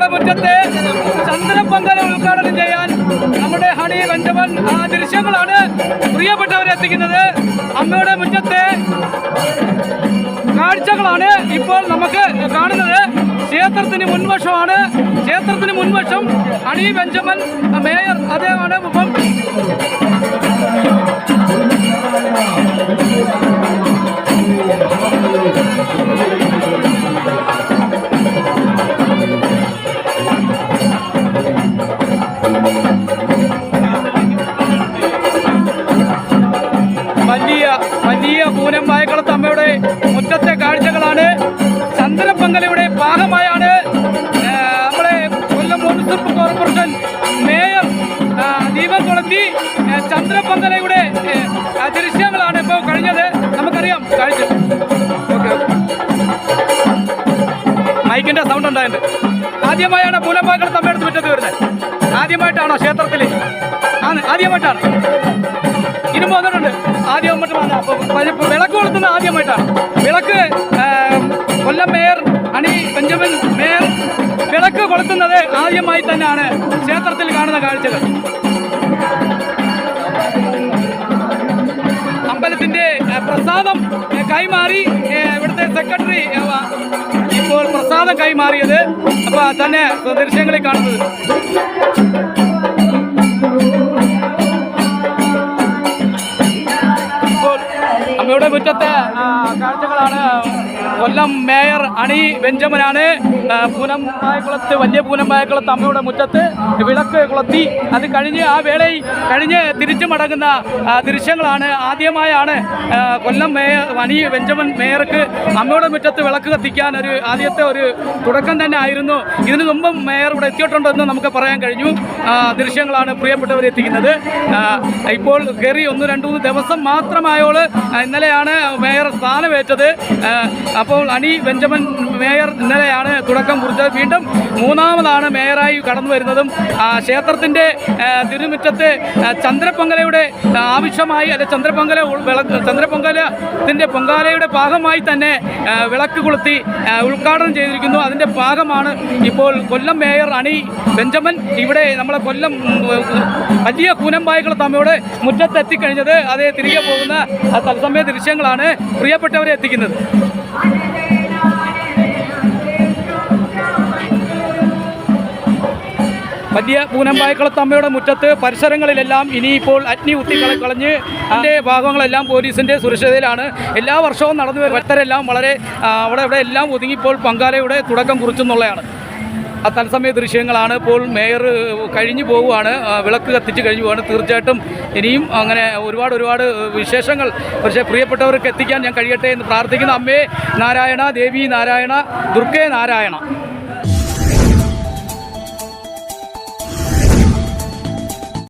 പൂനമ്പായക്കുളത്തമ്മയുടെ മുറ്റത്തെ ചന്ദ്രപന്തല ഉദ്ഘാടനം ചെയ്യാൻ നമ്മുടെ ഹണി വെഞ്ചമൻ ആ ദൃശ്യങ്ങളാണ് പ്രിയപ്പെട്ടവരെ എത്തിക്കുന്നത്. അമ്മയുടെ മുറ്റത്തെ കാഴ്ചകളാണ് ഇപ്പോൾ നമുക്ക് കാണുന്നത്. ക്ഷേത്രത്തിന് മുൻവശമാണ്. ക്ഷേത്രത്തിന് മുൻവശം ഹണി ബെഞ്ചമൻ മേയർ അദ്ദേഹമാണ്. ദീപം ചന്ദ്രപന്തലയുടെ ദൃശ്യങ്ങളാണ് ഇപ്പോൾ കഴിഞ്ഞത്. നമുക്കറിയാം കാഴ്ച ഓക്കെ മൈക്കിന്റെ സൗണ്ട് ഉണ്ടായിട്ടുണ്ട് ആദ്യമായാണ് പൂലമ്പാക്കൾ തമ്മിലെടുത്ത് മുറ്റത്ത് വരുന്നത്. ആദ്യമായിട്ടാണോ ക്ഷേത്രത്തിൽ ആണ് ആദ്യമായിട്ടാണ്. ഇനി വന്നിട്ടുണ്ട്. ആദ്യമായിട്ട് വന്ന. അപ്പോൾ വിളക്ക് കൊളുത്തുന്ന ആദ്യമായിട്ടാണ്. വിളക്ക് Kollam mayor Honey Benjamin mayor വിളക്ക് കൊളുത്തുന്നത് ആദ്യമായി തന്നെയാണ് ക്ഷേത്രത്തിൽ കാണുന്ന കാഴ്ചകൾ. പ്രസാദം കൈമാറി ഇവിടുത്തെ സെക്രട്ടറി ഇപ്പോൾ പ്രസാദം കൈമാറിയത്. അപ്പൊ തന്നെ ദൃശ്യങ്ങളിൽ കാണുന്നത്. ഇപ്പോൾ അമ്മയുടെ മുറ്റത്തെ കാഴ്ചകളാണ് കൊല്ലം മേയർ അണി ബെഞ്ചമിനാണ് പൂനം പൂനമ്പായക്കുളത്ത് വലിയ പൂനമ്പായക്കുളത്ത് അമ്മയുടെ മുറ്റത്ത് വിളക്ക് കുളത്തി. അത് കഴിഞ്ഞ് ആ വേളയിൽ കഴിഞ്ഞ് തിരിച്ചു മടങ്ങുന്ന ദൃശ്യങ്ങളാണ്. ആദ്യമായാണ് കൊല്ലം മേയർ അണി ബെഞ്ചമിൻ മേയർക്ക് അമ്മയുടെ മുറ്റത്ത് വിളക്ക് കത്തിക്കാൻ ഒരു ആദ്യത്തെ ഒരു തുടക്കം തന്നെ ആയിരുന്നു. ഇതിനു മുമ്പും മേയർ ഇവിടെ എത്തിയിട്ടുണ്ടെന്ന് നമുക്ക് പറയാൻ കഴിഞ്ഞു. ദൃശ്യങ്ങളാണ് പ്രിയപ്പെട്ടവർ എത്തിക്കുന്നത്. ഇപ്പോൾ കയറി ഒന്ന് രണ്ട് മൂന്ന് ദിവസം മാത്രമായോൾ ഇന്നലെയാണ് മേയർ സ്ഥാനമേറ്റത്. അപ്പോൾ അണി ബെഞ്ചമിൻ മേയർ ഇന്നലെയാണ് തുടക്കം കുറിച്ചത്. വീണ്ടും മൂന്നാമതാണ് മേയറായി കടന്നു വരുന്നതും ക്ഷേത്രത്തിന്റെ തിരുമുറ്റത്ത് ചന്ദ്രപൊങ്കലയുടെ ആവശ്യമായി അല്ലെ ചന്ദ്രപൊങ്കല വിളക്ക് ചന്ദ്രപൊങ്കലത്തിന്റെ പൊങ്കാലയുടെ ഭാഗമായി തന്നെ വിളക്ക് കൊളുത്തി ഉദ്ഘാടനം ചെയ്തിരിക്കുന്നു. അതിന്റെ ഭാഗമാണ് ഇപ്പോൾ കൊല്ലം മേയർ അണി ബെഞ്ചമിൻ ഇവിടെ നമ്മളെ കൊല്ലം വലിയ കൂനമ്പായകൾ തമ്മയുടെ മുറ്റത്തെത്തിക്കഴിഞ്ഞത്. അതേ തിരികെ പോകുന്ന തത്സമയ ദൃശ്യങ്ങളാണ് പ്രിയപ്പെട്ടവരെ എത്തിക്കുന്നത്. വലിയ പൂനമ്പായക്കുളത്തമ്മയുടെ മുറ്റത്ത് പരിസരങ്ങളിലെല്ലാം ഇനിയിപ്പോൾ അഗ്നി ഉത്തിക്കള കളഞ്ഞ് അതിന്റെ ഭാഗങ്ങളെല്ലാം പോലീസിന്റെ സുരക്ഷിതയിലാണ്. എല്ലാ വർഷവും നടന്നു വരുന്ന ഭക്തരെല്ലാം വളരെ അവിടെ ഇവിടെ എല്ലാം ഒതുങ്ങിപ്പോൾ പങ്കാലയുടെ തുടക്കം കുറിച്ചെന്നുള്ളതാണ്. തത്സമയ ദൃശ്യങ്ങളാണ് ഇപ്പോൾ മേയർ കഴിഞ്ഞു പോവുകയാണ് വിളക്ക് കത്തിച്ച് കഴിഞ്ഞു പോവുകയാണ്. തീർച്ചയായിട്ടും ഇനിയും അങ്ങനെ ഒരുപാട് ഒരുപാട് വിശേഷങ്ങൾ പക്ഷേ പ്രിയപ്പെട്ടവർക്ക് എത്തിക്കാൻ ഞാൻ കഴിയട്ടെ എന്ന് പ്രാർത്ഥിക്കുന്നു. അമ്മേ നാരായണ ദേവി നാരായണ ദുർഗേ നാരായണ.